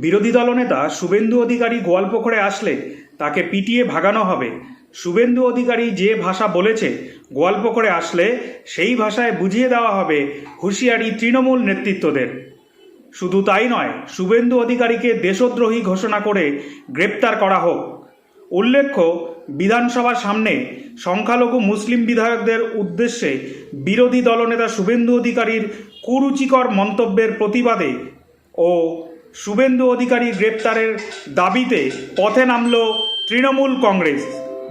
বিরোধী দলনেতা শুভেন্দু অধিকারী গোয়ালপুকুরে আসলে তাকে পিটিয়ে ভাগানো হবে। শুভেন্দু অধিকারী যে ভাষা বলেছে গোয়ালপুকুরে আসলে সেই ভাষায় বুঝিয়ে দেওয়া হবে হুঁশিয়ারি তৃণমূল নেতৃত্বদের। শুধু তাই নয়, শুভেন্দু অধিকারীকে দেশদ্রোহী ঘোষণা করে গ্রেপ্তার করা হোক। উল্লেখ্য, বিধানসভার সামনে সংখ্যালঘু মুসলিম বিধায়কদের উদ্দেশ্যে বিরোধী দলনেতা শুভেন্দু অধিকারীর কুরুচিকর মন্তব্যের প্রতিবাদে ও শুভেন্দু অধিকারী গ্রেপ্তারের দাবিতে পথে নামল তৃণমূল কংগ্রেস।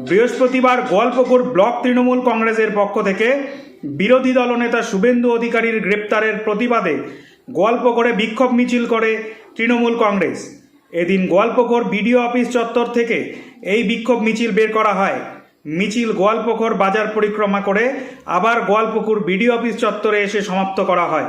বৃহস্পতিবার গোয়ালপুকুর ব্লক তৃণমূল কংগ্রেসের পক্ষ থেকে বিরোধী দলনেতা শুভেন্দু অধিকারীর গ্রেপ্তারের প্রতিবাদে গোয়ালপুকুরে বিক্ষোভ মিছিল করে তৃণমূল কংগ্রেস। এদিন গোয়ালপুকুর বিডিও অফিস চত্বর থেকে এই বিক্ষোভ মিছিল বের করা হয়। মিছিল গোয়ালপুকুর বাজার পরিক্রমা করে আবার গোয়ালপুকুর বিডিও অফিস চত্বরে এসে সমাপ্ত করা হয়।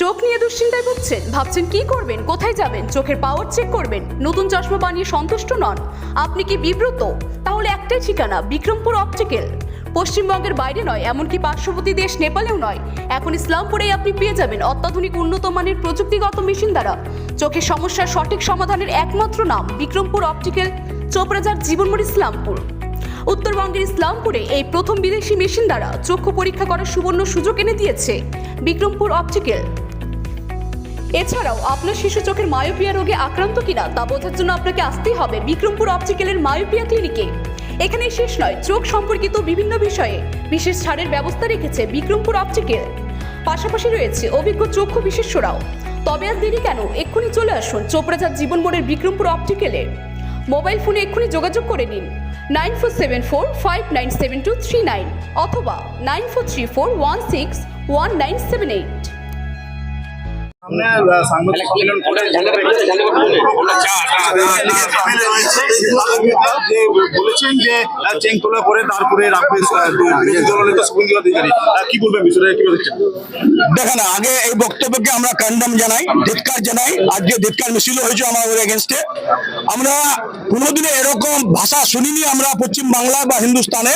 চোখ নিয়ে দুশ্চিন্তায় ভুগছেন? ভাবছেন কি করবেন? কোথায় যাবেন? চোখের পাওয়ার চেক করবেন? নতুন চশমা বানিয়ে সন্তুষ্ট নন? আপনি কি বিব্রত? তাহলে একটাই ঠিকানা, বিক্রমপুর অপটিক্যাল পশ্চিমবঙ্গের বাইরে নয়, এমনকি পার্শ্ববর্তী দেশ নেপালেও নয়। এখন ইসলামপুরেই আপনি পেয়ে যাবেন অত্যাধুনিক উন্নত মানের প্রযুক্তিগত মেশিন দ্বারা চোখের সমস্যার সঠিক সমাধানের একমাত্র নাম বিক্রমপুর অপটিক্যাল চোপড়াজার জীবনমোড় ইসলামপুর। উত্তরবঙ্গের ইসলামপুরে এই প্রথম বিদেশি মেশিন দ্বারা চক্ষু পরীক্ষা করার সুবর্ণ সুযোগ এনে দিয়েছে বিক্রমপুর অপটিক্যাল। এছাড়াও আপনার শিশু চোখের মায়োপিয়া রোগে আক্রান্ত কিনা তা বোঝার জন্য আপনাকে আসতেই হবে বিক্রমপুর অপটিক্যালের মায়োপিয়া ক্লিনিকে। এখানে শেষ নয়, চোখ সম্পর্কিত বিভিন্ন বিষয়ে বিশেষ ছাড়ের ব্যবস্থা রেখেছে বিক্রমপুর অপটিক্যাল। পাশাপাশি রয়েছে অভিজ্ঞ চক্ষু বিশেষজ্ঞরাও। তবে আর দেরি কেন? এক্ষুনি চলে আসুন। চোপড়াঝার জীবন মোড়ের বিক্রমপুর অপটিক্যালে। মোবাইল ফোনে এক্ষুনি যোগাযোগ করে নিন। Nine four seven four, five nine seven two three nine অথবা nine four three four one six one nine seven eight. দেখেন, আগে এই বক্তব্যকে আমরা কন্ডাম জানাই, ধিৎকার জানাই। আজকে ধিৎকার মিছিল হয়েছে আমাদের এগেনস্টে আমরা কোনোদিনে এরকম ভাষা শুনিনি আমরা পশ্চিম বাংলা বা হিন্দুস্তানে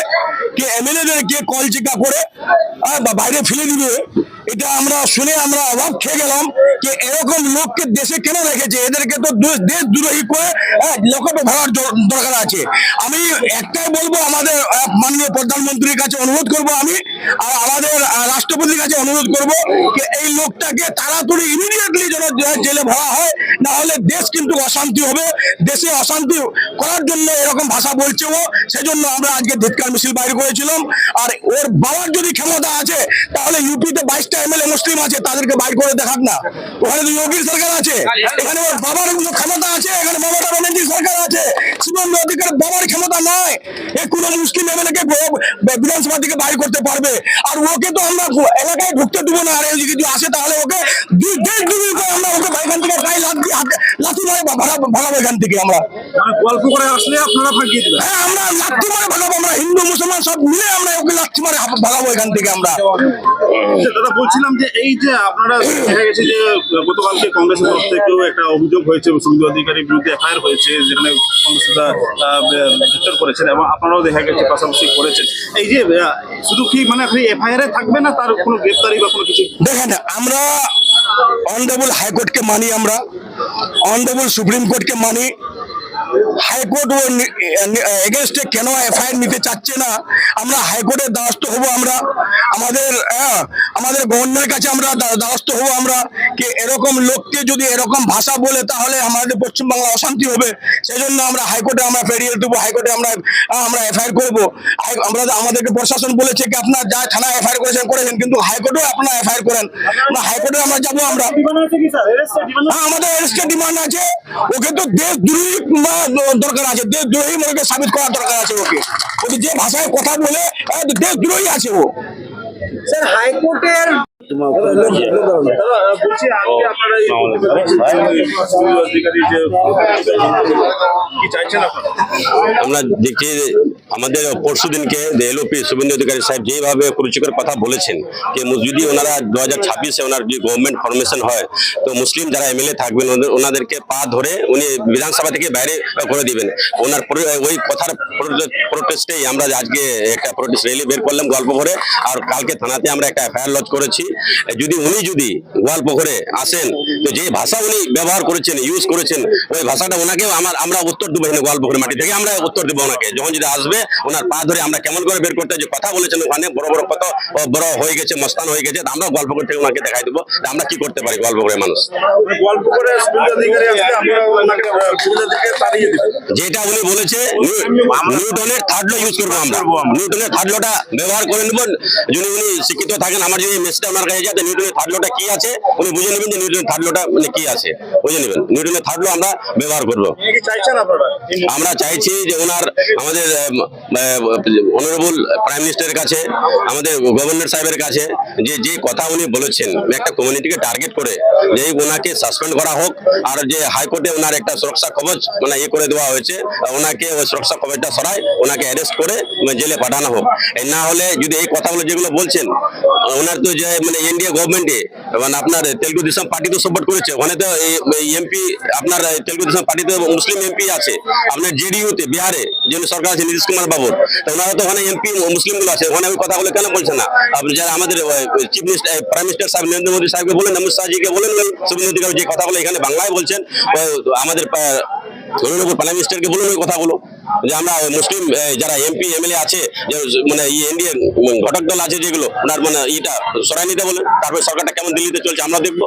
কে এমএলএদেরকে কল চিকা করে বাইরে ফেলে দিবে। এটা আমরা শুনে আমরা অবাক খেয়ে গেলাম যে এরকম লোককে দেশে কেন রেখেছে? এদেরকে তো দেশ দ্রোহী করে লোককে ধরার দ- দরকার আছে। আমি একটাই বলব, আমাদের মাননীয় প্রধানমন্ত্রীর কাছে অনুরোধ করব আমি, আর আমাদের রাষ্ট্রপতির কাছে অনুরোধ করব যে এই লোকটাকে তাড়াতাড়ি ইমিডিয়েটলি যেন জেলে ভরা হয়, না হলে দেশ কিন্তু অশান্তি হবে। দেশে অশান্তি করার জন্য এরকম ভাষা বলছে ও সেজন্য আমরা আজকে ধিৎকার মিছিল বাইর করেছিলাম। আর ওর বাবার যদি ক্ষমতা আছে, তাহলে ইউপিতে বাইশটা এমএলএ মুসলিম আছে তাদেরকে বাইর করে দেখাক না। ওখানে তো যোগীর সরকার আছে এখানে ওর বাবার ক্ষমতা আছে এখানে মমতা ব্যানার্জির সরকার আছে। শুভেন্দু অধিকার বাবার ক্ষমতা নয় এ কোনো মুসলিম এমএলএ কে বিধানসভা থেকে বাইর করতে পারবে। আর ওকে তো আমরা এলাকায় ঢুকতে দেবো না আর এই যদি আসে তাহলে ওকে দুই দেড় দুদিন করে আমরা ওকে এখান থেকে গায়ে লাথি দিয়ে লাথি মারে ভাগাবো এখান থেকে আমরা। গল্প করে আসলে আপনারা দেবেন। হ্যাঁ আমরা লাথি মারে ভাগাবো আমরা হিন্দু মুসলমান সব মিলে আমরা ওকে লাথি মারে ভাগাবো এখান থেকে আমরা। আচ্ছা, দাদা বলছিলাম যে এই যে আপনারা দেখা গেছে যে গতকালকে কংগ্রেসের তরফ থেকেও একটা অভিযোগ হয়েছে শুভেন্দু অধিকারীর বিরুদ্ধে এফআইআর হয়েছে, যেখানে কংগ্রেস নেতা করেছেন এবং আপনারাও দেখা গেছে পাশাপাশি করেছেন। এই যে শুধু কি মানে এফআইআর এ থাকবে না, তার কোনো গ্রেপ্তারি বা কোনো কিছু? দেখেন, আমরা অনারেবল হাইকোর্টকে মানি আমরা অনারেবল সুপ্রিম কোর্টকে মানি হাইকোর্ট ও এগেনস্টে কেন এফআইআর নিতে চাচ্ছে না? আমরা হাইকোর্টের দ্বারস্থ হব আমরা। আমাদের আমাদের গভর্নরের কাছে আমরা দ্বারস্থ হব আমরা। যে এরকম লোককে যদি এরকম ভাষা বলে, তাহলে আমাদের পশ্চিমবাংলা অশান্তি হবে। সেই জন্য আমরা হাইকোর্টে আমরা ফেরিয়ে দেবো, হাইকোর্টে আমরা আমরা এফআইআর করব। আমরা আমাদেরকে প্রশাসন বলেছে কি আপনার যা থানায় এফআইআর করেছেন করেছেন, কিন্তু হাইকোর্টেও আপনারা এফআইআর করেন। না, হাইকোর্টে আমরা যাব আমরা। হ্যাঁ আমাদের এরস্টে ডিমান্ড আছে। ওকে তো দেশ দ্রোহী দরকার আছে। দেশ দ্রোহী ওকে সাবিত করার দরকার আছে ওকে। ওকে যে ভাষায় কথা বলে দেশ দ্রোহী আছে ও। স্যার হাইকোর্টের দাদা বলছি আজকে আপনারা এই শুভেন্দু অধিকারী যে কি চাইছেন আপনারা? আমরা দেখছি আমাদের পরশু দিনকে এলওপি শুভেন্দু অধিকারী সাহেব যেভাবে কুরুচিকর কথা বলেছেন যে যদি ওনারা দু হাজার ছাব্বিশে ওনার যদি গভর্নমেন্ট ফরমেশন হয় তো মুসলিম যারা এমএলএ থাকবেন ওদের- ওনাদেরকে পা ধরে উনি বিধানসভা থেকে বাইরে করে দিবেন। ওনার ওই কথার প্রোটেস্টেই আমরা আজকে একটা প্রোটেস্ট র্যালি বের করলাম গল্প করে আর কালকে থানাতে আমরা একটা এফআইআর লজ করেছি। যদি উনি যদি গল্পঘরে আসেন তো যে ভাষা উনি ব্যবহার করেছেন ইউজ করেছেন ওই ভাষাটা ওনাকে আমার আমরা উত্তর দেবো এখানে গল্পঘরে মাটি থেকে আমরা উত্তর দেবো ওনাকে। যখন যদি আসবে ওনার পা ধরে আমরা কেমন করে বের করতে যে কথা বলেছেন ওখানে বড় বড় কত বড় হয়ে গেছে মস্তান হয়ে গেছে আমরা গল্পঘর থেকে ওনাকে দেখাই দেবো আমরা কি করতে পারি মানুষ? মানে আমরা অধিকারী তাড়িয়ে দিবেন। যেটা উনি বলেছে নিউটনের থার্ড ল ইউজ করব আমরা। নিউটনের থার্ড লটা ব্যবহার করে নেব। যদি উনি শিক্ষিত থাকেন আমার যদি মেসেজটা ওনার কাছে যায় তো নিউটনের থার্ড লটা কি আছে? উনি বুঝে নেবেন যে নিউটনের থার্ড লটা মানে কি আছে। বুঝে নেবেন। নিউটনের থার্ড ল আমরা ব্যবহার করব? আমরা চাইছি যে ওনার আমাদের অনারেবল প্রাইম মিনিস্টারের কাছে আমাদের গভর্নর সাহেবের কাছে যে যে কথা উনি বলেছেন একটা কমিউনিটিকে টার্গেট করে যে ওনাকে সাসপেন্ড করা হোক আর যে হাইকোর্টে ওনার একটা সুরক্ষা কবচ মানে ইয়ে করে দেওয়া হয়েছে ওনাকে ওই সুরক্ষা কবচটা সরাই ওনাকে অ্যারেস্ট করে জেলে পাঠানো হোক। না হলে যদি এই কথাগুলো যেগুলো বলছেন ওনার তো যে মানে ইন্ডিয়া গভর্নমেন্টে মানে আপনার তেলুগু দেশম পার্টি তো সাপোর্ট করেছে, ওখানে তো এমপি আপনার তেলুগু দেশম পার্টিতে মুসলিম এমপি আছে। আপনার জেডিইউ তে, বিহারে, যে সরকার আছে নীতিশ কুমার বাবুর। ওনারা তো ওখানে এমপি মুসলিমগুলো আছে, ওখানে ওই কথাগুলো কেন বলছে না? আপনি যারা আমাদের চিফ মিনিস্টার প্রাইম মিনিস্টার সাহেব, নরেন্দ্র মোদী সাহেবকে বলেন, অমিত শাহজিকে বলেন শুভেন্দু যে কথাগুলো এখানে বাংলায় বলছেন ও বলুন যে আমরা মুসলিম যারা এমপি আছে মানে ঘটক দল আছে যেগুলো, ওনার মানে নিতে তারপরে সরকারটা কেমন দিল্লিতে চলছে, আমরা দেখব।